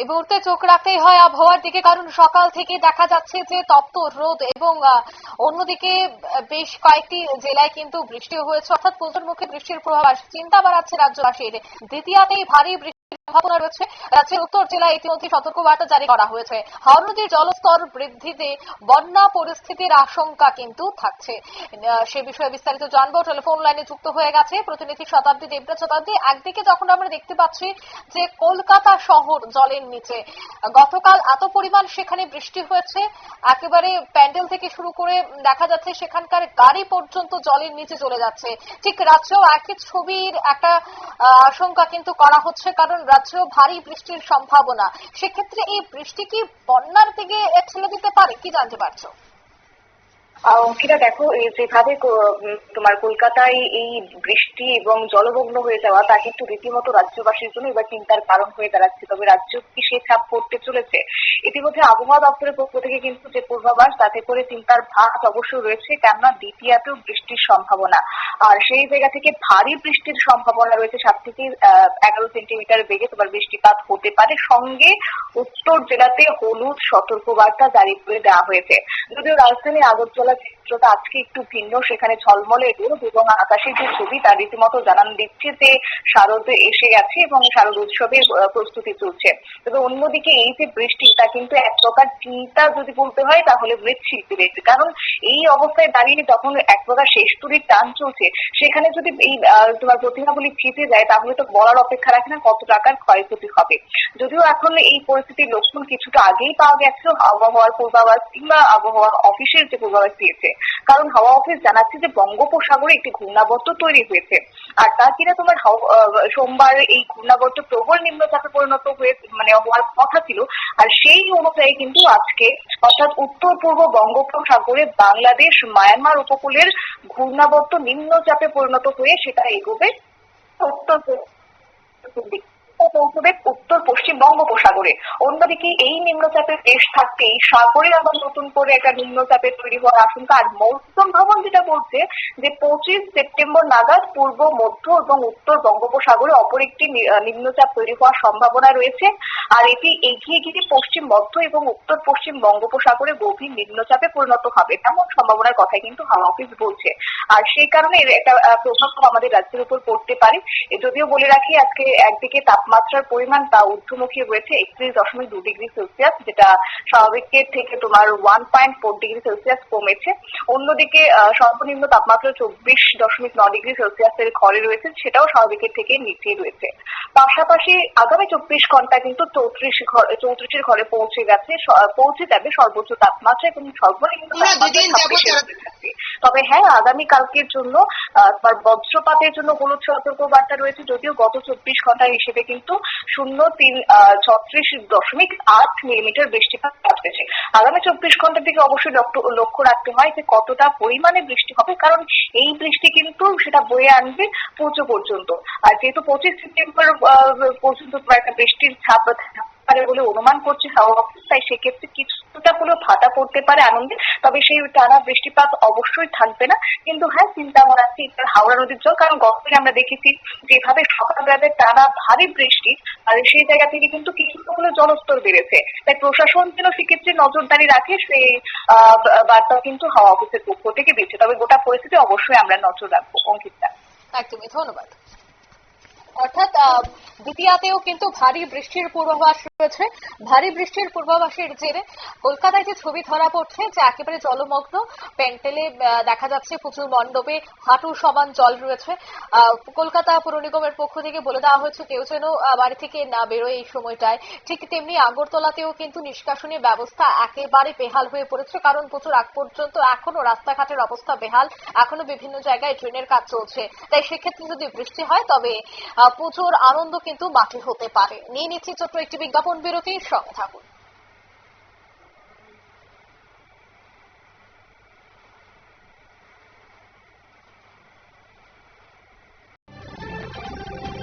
এই মুহূর্তে চোখ রাখতেই হয় আবহাওয়ার দিকে, কারণ সকাল থেকে দেখা যাচ্ছে যে তপ্ত রোদ এবং অন্যদিকে বেশ কয়েকটি জেলায় কিন্তু বৃষ্টি হয়েছে। অর্থাৎ প্রচুর মুখে বৃষ্টির প্রভাব চিন্তা বাড়াচ্ছে রাজ্যবাসীর। দ্বিতীয়তেই ভারী সম্ভাবনা রয়েছে। রাজ্যের উত্তর জেলায় ইতিমধ্যে সতর্কবার্তা জারি করা হয়েছে। হাওড়া নদীর জলস্তর বৃদ্ধিতে বন্যা পরিস্থিতির আশঙ্কা কিন্তু থাকছে। সে বিষয়ে বিস্তারিত জানব। টেলিফোন লাইনে যুক্ত হয়ে গেছে প্রতিনিধি শতাব্দী দেবরাজ শতাব্দী। একদিকে যখন আমরা দেখতে পাচ্ছি যে কলকাতা শহর জলের নিচে, গতকাল এত পরিমাণ সেখানে বৃষ্টি হয়েছে। একেবারে প্যান্ডেল থেকে শুরু করে দেখা যাচ্ছে সেখানকার গাড়ি পর্যন্ত জলের নিচে চলে যাচ্ছে। ঠিক রাজ্যেও একই ছবির একটা আশঙ্কা কিন্তু করা হচ্ছে। কারণ রাজ্যেও ভারী বৃষ্টির সম্ভাবনা। সেক্ষেত্রে এই বৃষ্টি কি বন্যার দিকে ঠেলে দিতে পারে? কি জানতে পারছ? অঙ্কিতা, দেখো, এই যেভাবে তোমার কলকাতায় এই বৃষ্টি এবং জলমগ্ন হয়ে যাওয়া, তা কিন্তু রীতিমতো রাজ্যবাসীর জন্য এবার চিন্তার কারণ হয়ে দাঁড়াচ্ছে। তবে রাজ্য কি সে ছাপ পড়তে চলেছে? ইতিমধ্যে আবহাওয়া দপ্তরের পক্ষ থেকে কিন্তু যে পূর্বাভাস, তাতে করে চিন্তার ভাগ অবশ্যই রয়েছে, কেননা দ্বিতীয়াতেও বৃষ্টির সম্ভাবনা। আর সেই জায়গা থেকে ভারী বৃষ্টির সম্ভাবনা রয়েছে, সাত থেকে এগারো সেন্টিমিটার বেগে তোমার বৃষ্টিপাত হতে পারে। সঙ্গে উত্তর জেলাতে হলুদ সতর্কবার্তা জারি করে দেওয়া হয়েছে। যদিও রাজধানী আগরতলা চিত্রটা আজকে একটু ভিন্ন। সেখানে ঝলমলে রোদ এবং আকাশের যে ছবি তার রীতিমতো জানান দিচ্ছে যে শারদ এসে গেছে এবং শারদ উৎসবের প্রস্তুতি চলছে। তবে অন্যদিকে এই যে বৃষ্টি, তা কিন্তু এক প্রকার চিন্তা যদি বলতে হয়, তাহলে মৃৎশিল্পীদের কারণ এই অবস্থায় দাঁড়িয়ে যখন এক প্রকার শেষ তুরির টান চলছে, সেখানে যদি এই তোমার প্রতিমাগুলি ফিতে যায়, তাহলে তো বলার অপেক্ষা রাখে না কত টাকার ক্ষয়ক্ষতি হবে। যদিও এখন এই পরিস্থিতির লক্ষণ কিছুটা আগেই পাওয়া গেছে, আবহাওয়ার পূর্বাভাস কিংবা আবহাওয়া অফিসের যে পূর্বাভাস দিয়েছে। কারণ হাওয়া অফিস জানাচ্ছে যে বঙ্গোপসাগরে একটি ঘূর্ণাবর্ত তৈরি হয়েছে। আর তা কিনা তোমার সোমবার এই ঘূর্ণাবর্ত প্রবল নিম্নচাপে পরিণত হয়ে মানে হওয়ার কথা ছিল। আর সেই অনুযায়ী কিন্তু আজকে, অর্থাৎ উত্তর পূর্ব বঙ্গোপসাগরে বাংলাদেশ, মায়ানমার উপকূলের ঘূর্ণাবর্ত নিম্নচাপে পরিণত হয়ে সেটা এগোবে। উত্তর পৌঁছবে উত্তর পশ্চিম বঙ্গোপসাগরে। অন্যদিকে এই নিম্নচাপের দেশ থাকতেই সাগরে আবার নতুন করে একটা নিম্নচাপে তৈরি হওয়ার আশঙ্কা। আর মৌসুম ভবন যেটা বলছে যে পঁচিশ সেপ্টেম্বর নাগাদ পূর্ব, মধ্য এবং উত্তর বঙ্গোপসাগরে অপর একটি নিম্নচাপ তৈরি হওয়ার সম্ভাবনা রয়েছে। আর এটি এগিয়ে গিয়ে পশ্চিম, মধ্য এবং উত্তর পশ্চিম বঙ্গোপসাগরে গভীর নিম্নচাপে পরিণত হবে এমন সম্ভাবনার কথাই কিন্তু হাওয়া অফিস বলছে। আর সেই কারণে এর একটা প্রভাব আমাদের রাজ্যের উপর পড়তে পারে। যদিও বলে রাখি, আজকে একদিকে তাপমাত্রার পরিমাণ তা ঊর্ধ্বমুখী রয়েছে একত্রিশ দশমিক দু ডিগ্রি সেলসিয়াস, যেটা স্বাভাবিকের থেকে তোমার one point four degree Celsius কমেছে। অন্যদিকে সর্বনিম্ন তাপমাত্রা চব্বিশ দশমিক ন ডিগ্রি সেলসিয়াসের ঘরে রয়েছে, সেটাও স্বাভাবিকের থেকে নিচে রয়েছে। পাশাপাশি আগামী চব্বিশ ঘণ্টা কিন্তু চৌত্রিশ চৌত্রিশের ঘরে পৌঁছে গেছে পৌঁছে যাবে সর্বোচ্চ তাপমাত্রা এবং সর্বনিম্ন। তবে হ্যাঁ আগামী কালকের জন্য বজ্রপাতের জন্য হলুদ সতর্ক বার্তা রয়েছে যদিও গত চব্বিশ ঘণ্টা হিসেবে কিন্তু শূন্য তিন আহ, ছত্রিশ দশমিক আট মিলিমিটার বৃষ্টিপাত হয়েছে আগামী চব্বিশ ঘণ্টার দিকে অবশ্যই লক্ষ্য- লক্ষ্য রাখতে হয় যে কতটা পরিমাণে বৃষ্টি হবে কারণ এই বৃষ্টি কিন্তু সেটা বয়ে আনবে পুজো পর্যন্ত। আর যেহেতু পঁচিশ সেপ্টেম্বর পর্যন্ত একটা বৃষ্টির ছাপ পারে বলে অনুমান করছে হাওয়া অফিস তাই সেক্ষেত্রে কিছুটা হলেও ভাটা পড়তে পারে আনন্দে, তবে সেই টানা বৃষ্টিপাত অবশ্যই থাকবে না। কিন্তু হ্যাঁ চিন্তা মনে আছে হাওড়া নদীর জল, কারণ গতদিন আমরা দেখেছি যেভাবে সকালবেলাতে টানা ভারী বৃষ্টি, আর সেই জায়গা থেকে কিন্তু কিছুটা হলেও জলস্তর বেড়েছে। তাই প্রশাসন যেন সেক্ষেত্রে নজরদারি রাখে, সেই বার্তা কিন্তু হাওয়া অফিসের পক্ষ থেকে দিচ্ছে। তবে গোটা পরিস্থিতি অবশ্যই আমরা নজর রাখব। অঙ্কিতা একদমই, ধন্যবাদ। অর্থাৎ দ্বিতীয়াতেও কিন্তু ভারী বৃষ্টির পূর্বাভাস রয়েছে। ভারী বৃষ্টির পূর্বাভাসের জেরে কলকাতায় যে ছবি ধরা পড়ছে যে একেবারে জলমগ্ন প্যান্টেলে আহ, দেখা যাচ্ছে প্রচুর মণ্ডপে হাঁটু সমান জল রয়েছে। কলকাতা পৌর নিগমের পক্ষ থেকে বলে দেওয়া হয়েছে কেউ যেন বাড়ি থেকে না বেরোয় এই সময়টায়। ঠিক তেমনি আগরতলাতেও কিন্তু নিষ্কাশনী ব্যবস্থা একেবারে বেহাল হয়ে পড়েছে কারণ প্রচুর আগ পর্যন্ত এখনও রাস্তাঘাটের অবস্থা বেহাল। এখনও বিভিন্ন জায়গায় ট্রেনের কাজ চলছে। তাই সেক্ষেত্রে যদি বৃষ্টি হয় তবে পুজোর আনন্দ কিন্তু মাঠে হতে পারে। নিয়ে নিচ্ছি ছোট্ট একটি বিজ্ঞাপন বিরতির সঙ্গে থাকুন।